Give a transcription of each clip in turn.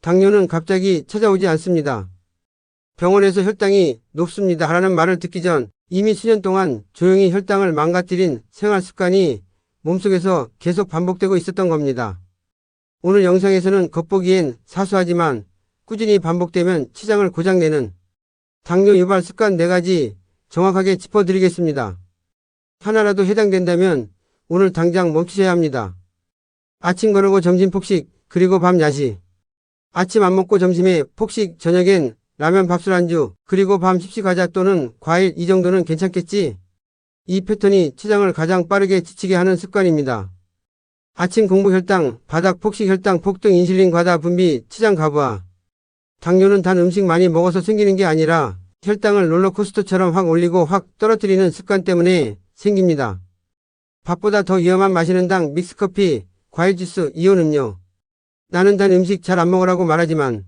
당뇨는 갑자기 찾아오지 않습니다. 병원에서 혈당이 높습니다. 라는 말을 듣기 전 이미 수년 동안 조용히 혈당을 망가뜨린 생활 습관이 몸속에서 계속 반복되고 있었던 겁니다. 오늘 영상에서는 겉보기엔 사소하지만 꾸준히 반복되면 치장을 고장내는 당뇨 유발 습관 4가지 정확하게 짚어드리겠습니다. 하나라도 해당된다면 오늘 당장 멈추셔야 합니다. 아침 거르고 점심 폭식 그리고 밤 야식 아침 안 먹고 점심에 폭식 저녁엔 라면 밥술 안주 그리고 밤 식식하자 또는 과일 이 정도는 괜찮겠지? 이 패턴이 치장을 가장 빠르게 지치게 하는 습관입니다. 아침 공복 혈당, 바닥 폭식 혈당, 폭등 인슐린 과다 분비, 치장 가부화. 당뇨는 단 음식 많이 먹어서 생기는 게 아니라 혈당을 롤러코스터처럼 확 올리고 확 떨어뜨리는 습관 때문에 생깁니다. 밥보다 더 위험한 마시는 당, 믹스커피, 과일 주스, 이온 음료. 나는 단 음식 잘 안 먹으라고 말하지만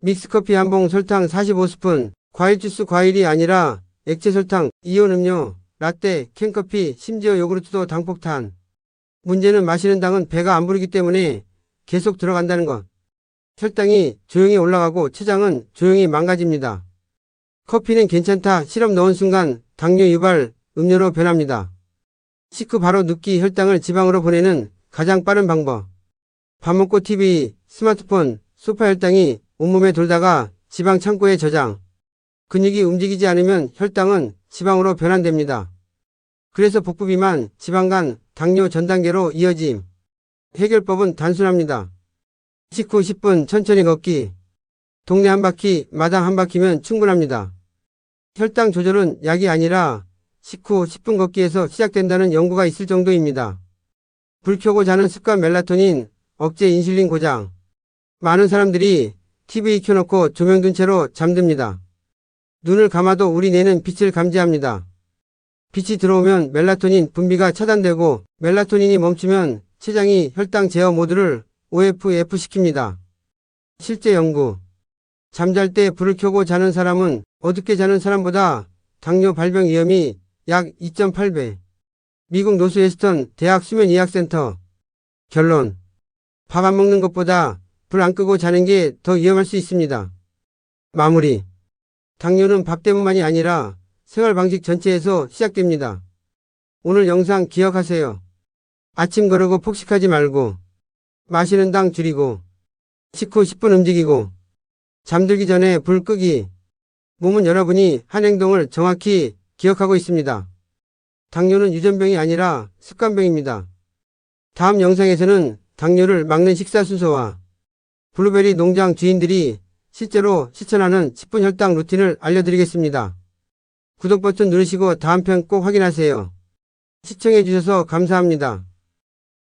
믹스커피 한 봉 설탕 45스푼, 과일 주스 과일이 아니라 액체 설탕, 이온 음료, 라떼, 캔커피, 심지어 요구르트도 당폭탄. 문제는 마시는 당은 배가 안 부르기 때문에 계속 들어간다는 것. 혈당이 조용히 올라가고 췌장은 조용히 망가집니다. 커피는 괜찮다 시럽 넣은 순간 당뇨 유발 음료로 변합니다. 식후 바로 눕기 혈당을 지방으로 보내는 가장 빠른 방법. 밥 먹고 TV, 스마트폰, 소파 혈당이 온몸에 돌다가 지방 창고에 저장. 근육이 움직이지 않으면 혈당은 지방으로 변환됩니다. 그래서 복부 비만, 지방간, 당뇨 전 단계로 이어짐. 해결법은 단순합니다. 식후 10분 천천히 걷기. 동네 한 바퀴, 마당 한 바퀴면 충분합니다. 혈당 조절은 약이 아니라 식후 10분 걷기에서 시작된다는 연구가 있을 정도입니다. 불 켜고 자는 습관 멜라토닌, 억제 인슐린 고장. 많은 사람들이 TV 켜놓고 조명 둔 채로 잠듭니다. 눈을 감아도 우리 뇌는 빛을 감지합니다. 빛이 들어오면 멜라토닌 분비가 차단되고 멜라토닌이 멈추면 췌장이 혈당 제어 모드를 OFF 시킵니다. 실제 연구. 잠잘 때 불을 켜고 자는 사람은 어둡게 자는 사람보다 당뇨 발병 위험이 약 2.8배. 미국 노스웨스턴 대학 수면의학센터. 결론. 밥 안 먹는 것보다 불 안 끄고 자는 게 더 위험할 수 있습니다. 마무리. 당뇨는 밥 때문만이 아니라 생활 방식 전체에서 시작됩니다. 오늘 영상 기억하세요. 아침 거르고 폭식하지 말고, 마시는 당 줄이고, 식후 10분 움직이고, 잠들기 전에 불 끄기. 몸은 여러분이 한 행동을 정확히 기억하고 있습니다. 당뇨는 유전병이 아니라 습관병입니다. 다음 영상에서는 당뇨를 막는 식사 순서와 블루베리 농장 주인들이 실제로 실천하는 10분 혈당 루틴을 알려드리겠습니다. 구독 버튼 누르시고 다음 편 꼭 확인하세요. 시청해주셔서 감사합니다.